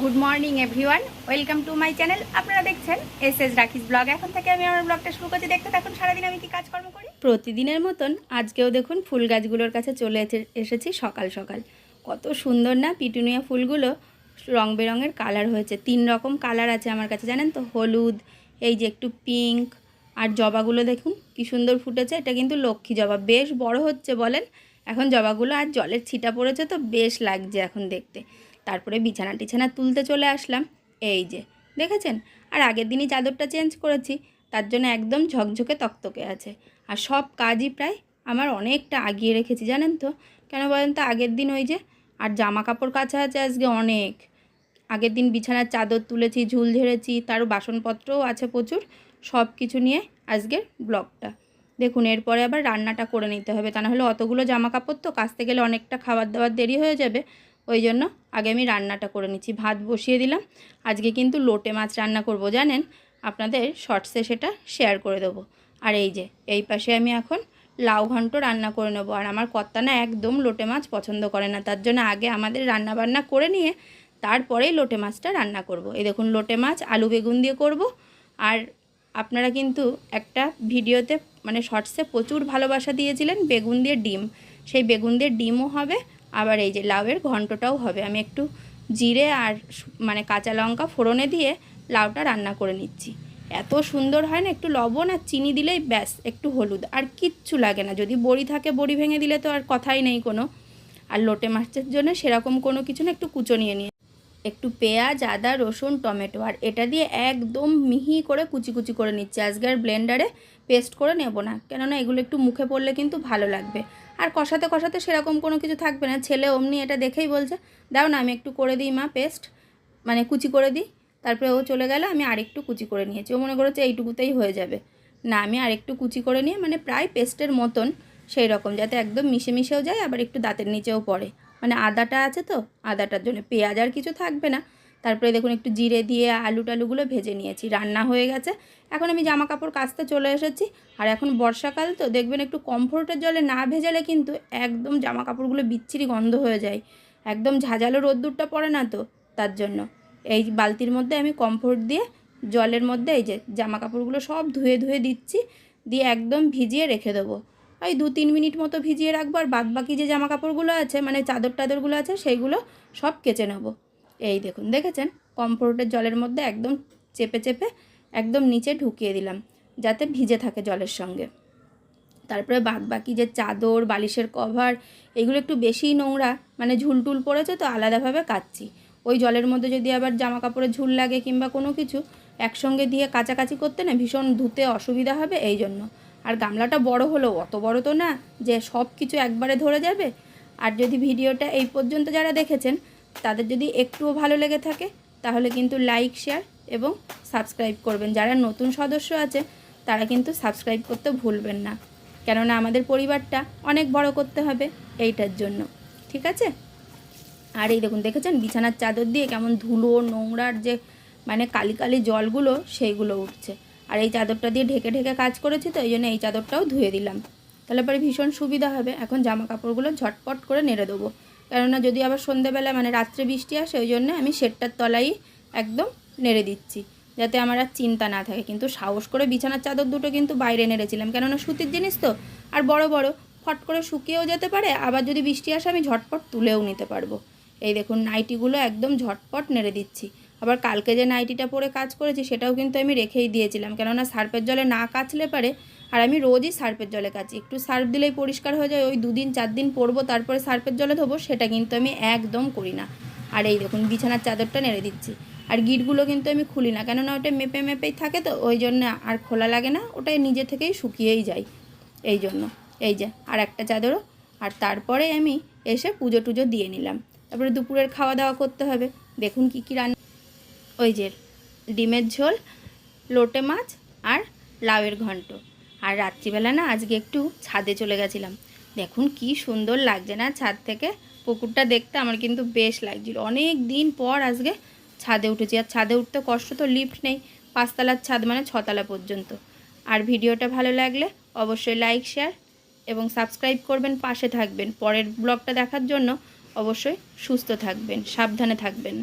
Good morning everyone welcome to my channel আপনারা দেখছেন S S রাখিস ব্লগ। এখন থেকে আমি আমার ব্লগটা শুরু করছি। দেখতে থাকুন, সারাদিন আমি কি কাজকর্ম করি? প্রতিদিনের মতন আজকেও দেখুন ফুল গাছগুলোর কাছে চলে এসে- এসেছি সকাল সকাল। কত সুন্দর না পিটুনিয়া ফুলগুলো রং বেরঙের কালার হয়েছে। তিন রকম কালার আছে আমার কাছে, জানেন তো? হলুদ, এই যে একটু পিঙ্ক আর জবাগুলো দেখুন কি সুন্দর ফুটেছে। এটা কিন্তু লক্ষ্মী জবা। বেশ বড় হচ্ছে বলেন। এখন জবাগুলো আর জলের ছিটা পড়েছে তো, বেশ লাগছে এখন দেখতে। তারপরে বিছানা টিছানা তুলতে চলে আসলাম। এই যে, দেখেছেন? আর আগের দিনই চাদরটা চেঞ্জ করেছি, তার জন্য একদম ঝকঝকে তকতকে আছে। আর সব কাজই প্রায় আমার অনেকটা আগিয়ে রেখেছি, জানেন তো? কেন বলেন তো? আগের দিন ওই যে, আর জামা কাপড় কাছা আছে আজকে অনেক। আগের দিন বিছানার চাদর তুলেছি, ঝুল ঝেড়েছি, তারও বাসনপত্রও আছে প্রচুর, সব কিছু নিয়ে আজকের ব্লগটা। দেখুন, এরপরে আবার রান্নাটা করে নিতে হবে, তা নাহলে অতগুলো জামা কাপড় তো কাচতে গেলে অনেকটা খাবার দাবার দেরি হয়ে যাবে, ওই জন্য আগে আমি রান্নাটা করে নিচ্ছি। ভাত বসিয়ে দিলাম। আজকে কিন্তু লোটে মাছ রান্না করব, জানেন? আপনাদের শর্টসে সেটা শেয়ার করে দেবো। আর এই যে, এই পাশে আমি এখন লাউ ঘন্ট রান্না করে নেব। আর আমার কর্তা না একদম লোটে মাছ পছন্দ করে না। তার জন্য আগে আমাদের রান্না বান্না করে নিয়ে তারপরেই লোটে মাছটা রান্না করব। এই দেখুন, লোটে মাছ, আলু বেগুন দিয়ে করব। আর আপনারা কিন্তু একটা ভিডিওতে মানে শর্টসে প্রচুর ভালোবাসা দিয়েছিলেন বেগুন দিয়ে ডিম। সেই বেগুন দিয়ে ডিমও হবে আবার এই যে লাউয়ের ঘন্টটাও হবে। আমি একটু জিরে আর মানে কাঁচা লঙ্কা ফোড়নে দিয়ে লাউটা রান্না করে নিচ্ছি। এত সুন্দর হয় না? একটু লবণ আর চিনি দিলেই ব্যাস, একটু হলুদ। আর কিচ্ছু লাগে না। যদি বড়ি থাকে, বড়ি ভেঙে দিলে তো আর কথাই নেই কোনো। আর লোটে মাছের জন্য সেরকম কোনো কিছু না। একটু কুচো নিয়ে নিয়ে একটু পেঁয়াজ, আদা, রসুন, টমেটো, আর এটা দিয়ে একদম মিহি করে কুচি কুচি করে নিচ্ছে। আজকে আর ব্লেন্ডারে পেস্ট করে নেব না, কেননা এগুলো একটু মুখে পড়লে কিন্তু ভালো লাগবে। আর কষাতে কষাতে সেরকম কোনো কিছু থাকবে না, ছেলে অমনি এটা দেখেই বলছে, দাও না, আমি একটু করে দিই মা পেস্ট মানে কুচি করে দিই। তারপরে ও চলে গেলে, আমি আরেকটু কুচি করে নিয়েছি। ও মনে করেছে এইটুকুতেই হয়ে যাবে। না, আমি আরেকটু কুচি করে নিয়ে মানে প্রায় পেস্টের মতন সেই রকম যাতে একদম মিশে মিশেও যায়, আবার একটু দাঁতের নিচেও পড়ে। মানে আদাটা আছে তো, আদাটার জন্য পেঁয়াজ আর কিছু থাকবে না। তারপরে দেখুন একটু জিরে দিয়ে আলু টালুগুলো ভেজে নিয়েছি, রান্না হয়ে গেছে। এখন আমি জামা কাপড় কাচতে চলে এসেছি। আর এখন বর্ষাকাল তো, দেখবেন একটু কমফোর্টের জলে না ভেজালে কিন্তু একদম জামা কাপড়গুলো বিচ্ছিরি গন্ধ হয়ে যায়। একদম ঝাঁঝালো রোদ্দুরটা পড়ে না তো, তার জন্য। এই বালতির মধ্যে আমি কমফোর্ট দিয়ে জলের মধ্যে এই যে জামা কাপড়গুলো সব ধুয়ে ধুয়ে দিচ্ছি, দিয়ে একদম ভিজিয়ে রেখে দেবো। ওই দু তিন মিনিট মতো ভিজিয়ে রাখব, আর বাদ বাকি যে জামা কাপড়গুলো আছে মানে চাদর টাদরগুলো আছে সেইগুলো সব কেচে নেব। এই দেখুন, দেখেছেন? কমফোর্টের জলের মধ্যে একদম চেপে চেপে একদম নিচে ঢুকিয়ে দিলাম, যাতে ভিজে থাকে জলের সঙ্গে। তারপরে বাদ বাকি যে চাদর, বালিশের কভার, এগুলো একটু বেশিই নোংরা মানে ঝুলটুল পড়েছে তো, আলাদাভাবে কাচ্ছি। ওই জলের মধ্যে যদি আবার জামা কাপড়ে ঝুল লাগে কিংবা কোনো কিছু, একসঙ্গে দিয়ে কাচাকাচি করতে না ভীষণ ধুতে অসুবিধা হবে, এই জন্য। আর গামলাটা বড় হলো, অত বড় তো না, যে সব কিছু একবারে ধরে যাবে? আর যদি ভিডিওটা এই পর্যন্ত যারা দেখেছেন, তাদের যদি একটুও ভালো লেগে থাকে, তাহলে কিন্তু লাইক, শেয়ার এবং সাবস্ক্রাইব করবেন। যারা নতুন সদস্য আছে, তারা কিন্তু সাবস্ক্রাইব করতে ভুলবেন না। কেননা আমাদের পরিবারটা অনেক বড় করতে হবে এইটার জন্য। ঠিক আছে? আর এই দেখুন, দেখেছেন? বিছানার চাদর দিয়ে কেমন ধুলো, নোংরার যে মানে কালি কালি জলগুলো, সেইগুলো উঠছে। আর এই চাদরটা দিয়ে ঢেকে ঢেকে কাজ করেছি তো, এই জন্য এই চাদরটাও ধুয়ে দিলাম। তাহলে পরে ভীষণ সুবিধা হবে। এখন জামা কাপড়গুলো ঝটপট করে নেড়ে দেবো। কেননা যদি আবার সন্ধেবেলা মানে রাত্রে বৃষ্টি আসে, ওই জন্য আমি শেডটার তলাই একদম নেড়ে দিচ্ছি, যাতে আমার আর চিন্তা না থাকে। কিন্তু সাহস করে বিছানার চাদর দুটো কিন্তু বাইরে নেড়েছিলাম। কেননা সুতির জিনিস তো, আর বড় বড়, ফট করে শুকিয়েও যেতে পারে, আবার যদি বৃষ্টি আসে আমি ঝটপট তুলেও নিতে পারব। এই দেখুন, নাইটিগুলো একদম ঝটপট নেড়ে দিচ্ছি। আবার কালকে যে নাইটিটা পরে কাজ করেছি সেটাও কিন্তু আমি রেখেই দিয়েছিলাম। কেননা সার্ফের জলে না কাচলে পারে, আর আমি রোজই সার্ফের জলে কাচি। একটু সার্ফ দিলেই পরিষ্কার হয়ে যায়, ওই দুদিন চার দিন পরবো, তারপরে সার্ফের জলে ধোবো, সেটা কিন্তু আমি একদম করি না। আর এই দেখুন, বিছানার চাদরটা নেড়ে দিচ্ছি। আর গিটগুলো কিন্তু আমি খুলি না, কেননা ওটা মেপে মেপেই থাকে তো, ওই জন্য আর খোলা লাগে না, ওটাই নিজে থেকেই শুকিয়েই যায়। এই জন্য, এই যে, আর একটা চাদরও। আর তারপরে আমি এসে পুজো টুজো দিয়ে নিলাম। তারপরে দুপুরের খাওয়া দাওয়া করতে হবে। দেখুন কি কী রান্না ওই যে ডিমের ঝোল, লোটে মাছ আর লাউয়ের ঘন্ট। আর রাত্রিবেলা না আজকে একটু ছাদে চলে গেছিলাম। দেখুন কি সুন্দর লাগছে না ছাদ থেকে। পুকুরটা দেখতে আমার কিন্তু বেশ লাগছিল। অনেক দিন পর আজকে ছাদে উঠেছি। আর ছাদে উঠতে কষ্ট তো লিফট নেই। পাঁচতলার ছাদ মানে ছতলা পর্যন্ত। আর ভিডিওটা ভালো লাগলে অবশ্যই লাইক, শেয়ার এবং সাবস্ক্রাইব করবেন, পাশে থাকবেন। পরের ব্লগটা দেখার জন্য অবশ্যই সুস্থ থাকবেন, সাবধানে থাকবেন।